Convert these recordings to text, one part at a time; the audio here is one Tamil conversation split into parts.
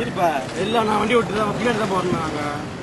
இருப்பா இல்லை நான் வண்டி விட்டு தான் பின்னாடி தான் போகிறோம் நாங்கள்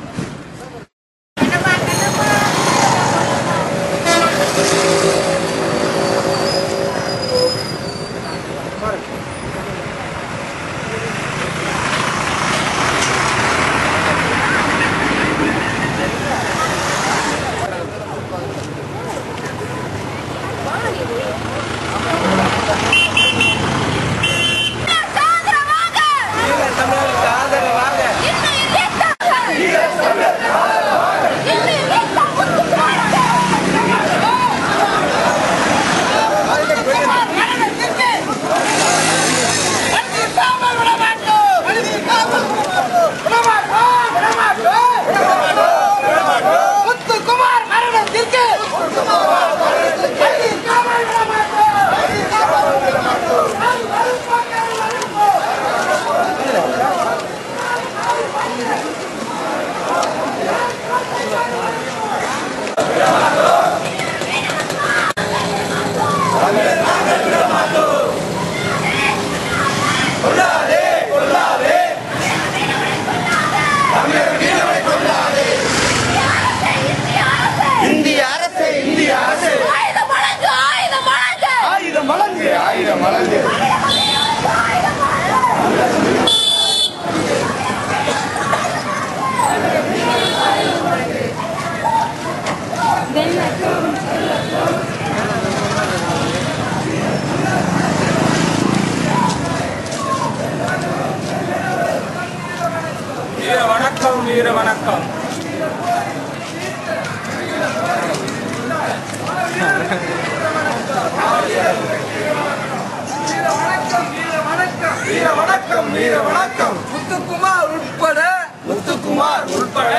முத்துக்குமார் உட்பட முத்துக்குமார் உட்பட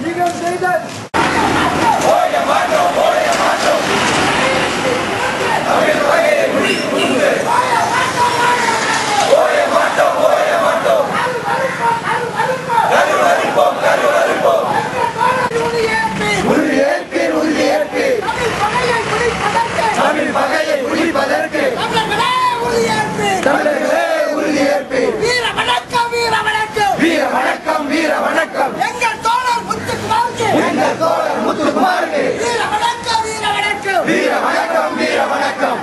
நீங்கள் செய்த உறுதி ஏற்பீர் உறுதி ஏற்பீர் தமிழ் பகையை முடிப்பதற்கு தமிழர்களே உறுதி ஏற்பீர் வீர வணக்கம் வீர வணக்கம் வீர வணக்கம் வீர வணக்கம் எங்கள் தோழர் முத்துக்குமாருக்கு எங்கள் தோழர் முத்துக்குமாருக்கு வீர வணக்கம் வீர வணக்கம் வீர வணக்கம் வீர வணக்கம்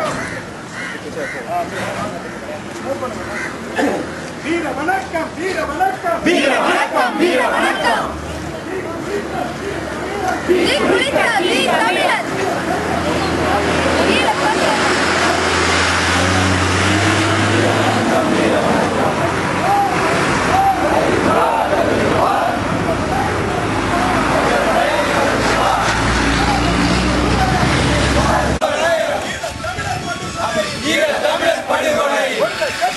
வீர வணக்கம் வீர வணக்கம் வீர வணக்கம் வீர வணக்கம் நீ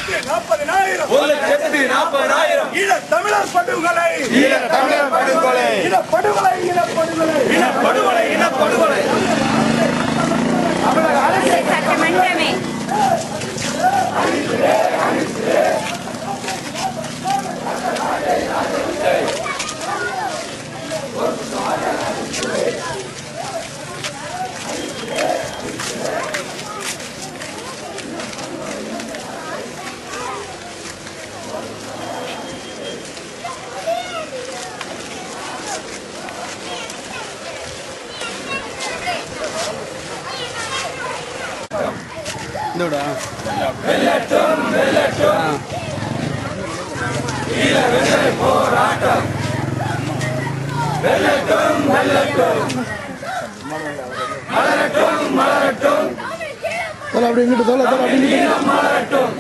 லட்சத்தி நாற்பதினாயிரம் ஒரு லட்சத்தி நாற்பதினாயிரம் இன தமிழர் படுகொலை. இன தமிழர் படுகொலை. இன படுகொலை இன படுகொலை. இன படுகொலை இன படுகொலை. இதோட வெல்லட்டும் வெல்லட்டும் வீர போராட்டம் வெல்லட்டும் வெல்லட்டும் மலரட்டும் மலரட்டும் தோல அப்படி இங்கிட்டு தோல தோல அப்படி மலரட்டும்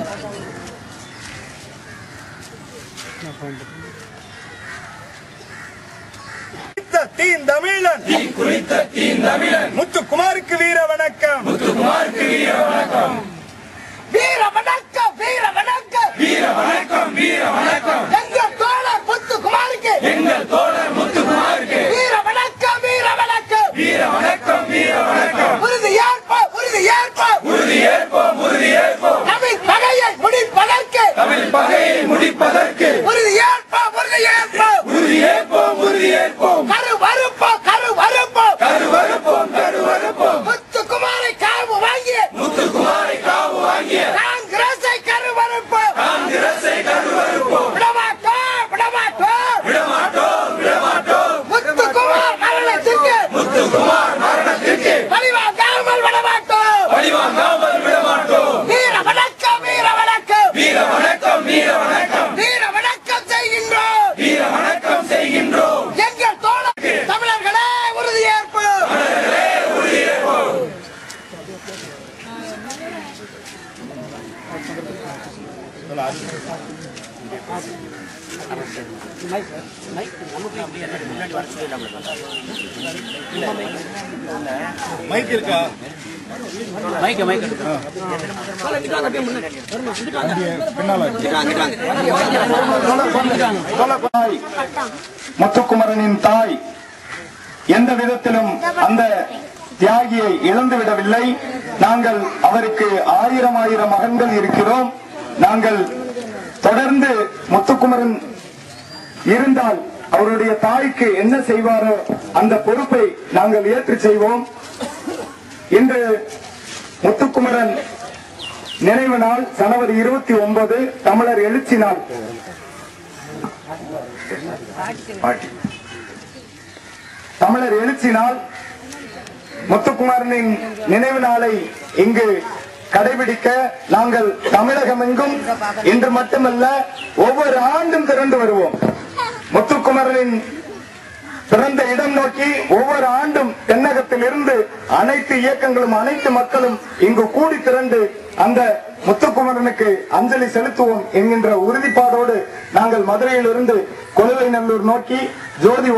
தமிழன். குறித்த தீன் தமிழன். முத்துக்குமாருக்கு வீர வணக்கம் முத்துக்குமாருக்கு வீர வணக்கம் மைக் இருக்கா? மைக்க மைக்க தாய் முத்துக்குமரனின் தாய் எந்த விதத்திலும் அந்த தியாகியை இழந்து விடவில்லை நாங்கள் அவருக்கு ஆயிரம் ஆயிரம் மகன்கள் இருக்கிறோம். நாங்கள் தொடர்ந்து முத்துக்குமரன் இருந்தால் அவருடைய தாய்க்கு என்ன செய்வாரோ அந்த பொறுப்பை நாங்கள் ஏற்று செய்வோம். இன்று முத்துக்குமரன் நினைவு நாள் ஜனவரி இருபத்தி ஒன்பது தமிழர் எழுச்சி நாள். தமிழர் எழுச்சி நாள் முத்துக்குமாரனின் நினைவு நாளை இங்கு கடைபிடிக்க நாங்கள் தமிழகம் எங்கும் இன்று மட்டுமல்ல ஒவ்வொரு ஆண்டும் திரண்டு வருவோம். முத்துக்குமரனின் பிறந்த இடம் நோக்கி ஒவ்வொரு ஆண்டும் தென்னகத்தில் இருந்து அனைத்து இயக்கங்களும் அனைத்து மக்களும் இங்கு கூடி திரண்டு அந்த முத்துக்குமரனுக்கு அஞ்சலி செலுத்துவோம் என்கின்ற உறுதிப்பாடோடு நாங்கள் மதுரையிலிருந்து கொழுவை நல்லூர் நோக்கி ஜோதி